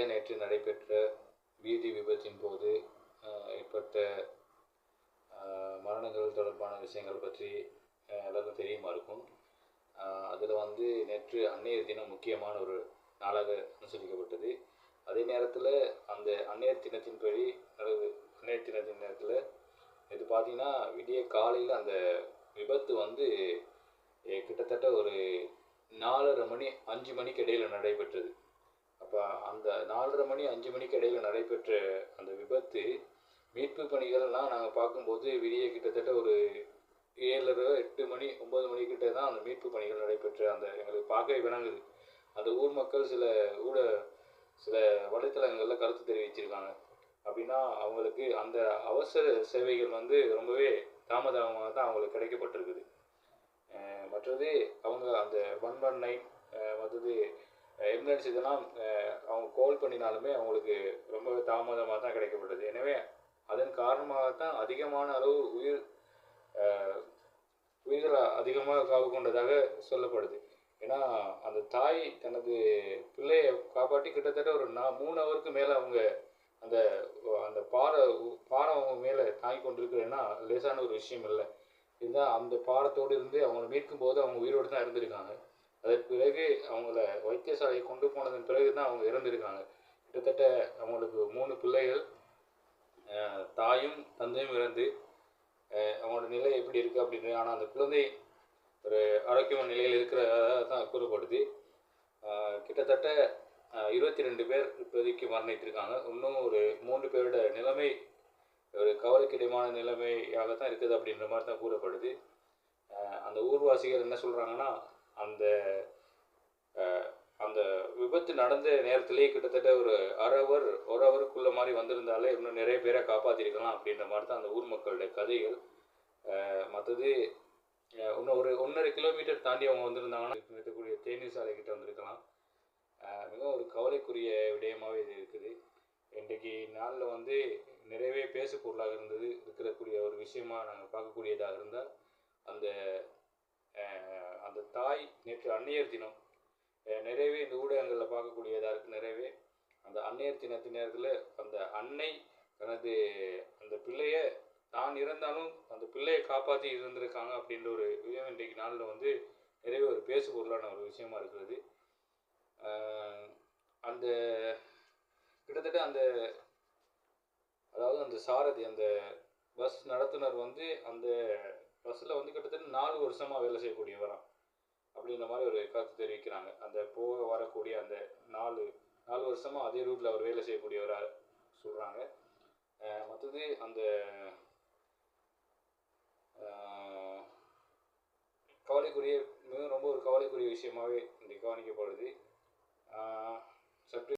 சென்னையில் நேற்று நடைபெற்ற வீதி விபத்தின் போது ஏற்பட்ட மரணங்கள் தொடர்பான விஷயங்கள் பற்றி எல்லாருக்கும் தெரியுமா இருக்கும். அதில் வந்து நேற்று அன்னையர் தினம் முக்கியமான ஒரு நாளாக அனுசரிக்கப்பட்டது. அதே நேரத்தில் அந்த அன்னையர் தினத்தின்படி அதாவது அன்னையர் தினத்தின் நேரத்தில் இது பார்த்திங்கன்னா விடிய காலையில் அந்த விபத்து வந்து கிட்டத்தட்ட ஒரு நாலரை மணி அஞ்சு மணிக்கு இடையில் நடைபெற்றது. அப்போ அந்த நாலரை மணி அஞ்சு மணிக்கு இடையில் நடைபெற்ற அந்த விபத்து மீட்பு பணிகள்லாம் நாங்கள் பார்க்கும்போது விடிய கிட்டத்தட்ட ஒரு ஏழரை எட்டு மணி ஒம்பது மணிக்கிட்ட தான் அந்த மீட்பு பணிகள் நடைபெற்ற அந்த எங்களுக்கு பார்க்கவே விளங்குது அந்த ஊர் மக்கள் சில ஊட சில வலைத்தளங்களில் கருத்து தெரிவிச்சிருக்காங்க. அப்படின்னா அவங்களுக்கு அந்த அவசர சேவைகள் வந்து ரொம்பவே தாமதமாக தான் அவங்களுக்கு கிடைக்கப்பட்டிருக்குது. மற்றது அவங்க அந்த ஒன் ஒன் நைன் மற்றது எம்புலன்ஸ் இதெல்லாம் அவங்க கால் பண்ணினாலுமே அவங்களுக்கு ரொம்ப தாமதமாக தான் கிடைக்கப்பட்டது. எனவே அதன் காரணமாகத்தான் அதிகமான அளவு உயிர் உயிர்கள் அதிகமாக காவு கொண்டதாக சொல்லப்படுது. ஏன்னா அந்த தாய் தனது பிள்ளையை காப்பாற்றி கிட்டத்தட்ட ஒரு நா மூணு ஹவருக்கு மேலே அவங்க அந்த அந்த பாறை பாறை அவங்க மேலே தாங்கி கொண்டிருக்கிறேன்னா லேசான ஒரு விஷயம் இல்லை. இதுதான் அந்த பாறத்தோடு இருந்து அவங்களை மீட்கும் போது அவங்க உயிரோடு தான் இருந்திருக்காங்க. அதற்கு பிறகு அவங்கள வைத்தியசாலையை கொண்டு போனதன் பிறகு தான் அவங்க இறந்துருக்காங்க. கிட்டத்தட்ட அவங்களுக்கு மூணு பிள்ளைகள் தாயும் தந்தையும் இறந்து அவங்களோட நிலை எப்படி இருக்குது அப்படின்னு ஆனால் அந்த குழந்தை ஒரு ஆரோக்கியமான நிலையில் இருக்கிறதாக தான் கூறப்படுது கிட்டத்தட்ட இருபத்தி ரெண்டு பேர் இப்போதைக்கு மரணித்திருக்காங்க. இன்னும் ஒரு மூன்று பேரோட நிலைமை ஒரு கவலைக்கிடமான நிலைமையாக தான் இருக்குது அப்படின்ற மாதிரி தான் கூறப்படுது அந்த ஊர்வாசிகள் என்ன சொல்கிறாங்கன்னா அந்த அந்த விபத்து நடந்த நேரத்திலேயே கிட்டத்தட்ட ஒரு அரை அவர் ஒரு அவருக்குள்ள மாதிரி வந்திருந்தாலே இன்னும் நிறைய பேரை காப்பாற்றிருக்கலாம் அப்படின்ற மாதிரி தான் அந்த ஊர் மக்களுடைய கதைகள். மற்றது இன்னும் ஒரு ஒன்றரை கிலோமீட்டர் தாண்டி அவங்க வந்திருந்தாங்கன்னா இருக்கக்கூடிய தேநீர் சாலை கிட்ட வந்திருக்கலாம். மிகவும் ஒரு கவலைக்குரிய விடயமாகவே இது இருக்குது. இன்றைக்கு நாளில் வந்து நிறையவே பேசு பொருளாக இருந்தது இருக்கக்கூடிய ஒரு விஷயமா நாங்கள் பார்க்கக்கூடியதாக இருந்தால் அந்த அந்த தாய் நேற்று அன்னையர் தினம் நிறையவே இந்த ஊடகங்களில் பார்க்கக்கூடியதாக இருக்குது நிறையவே. அந்த அன்னையர் தினத்து நேரத்தில் அந்த அன்னை தனது அந்த பிள்ளைய தான் இறந்தாலும் அந்த பிள்ளையை காப்பாற்றி இருந்திருக்காங்க அப்படின்ற ஒரு விஷயம் இன்றைக்கு நாளில் வந்து நிறைய ஒரு பேசு பொருளான ஒரு விஷயமா இருக்கிறது. அந்த கிட்டத்தட்ட அந்த அதாவது அந்த சாரதி அந்த பஸ் நடத்துனர் வந்து அந்த பஸ்ஸில் வந்து கிட்டத்தட்ட நாலு வருஷமாக வேலை செய்யக்கூடியவராம். அப்படின்ற மாதிரி ஒரு கருத்து தெரிவிக்கிறாங்க. அந்த போக வரக்கூடிய அந்த நாலு நாலு வருஷமாக அதே ரூட்டில் அவர் வேலை செய்யக்கூடியவராக சொல்கிறாங்க மற்றது அந்த கவலைக்குரிய மிகவும் ரொம்ப ஒரு கவலைக்குரிய விஷயமாகவே இன்றைக்கு கவனிக்கப்படுது. சற்று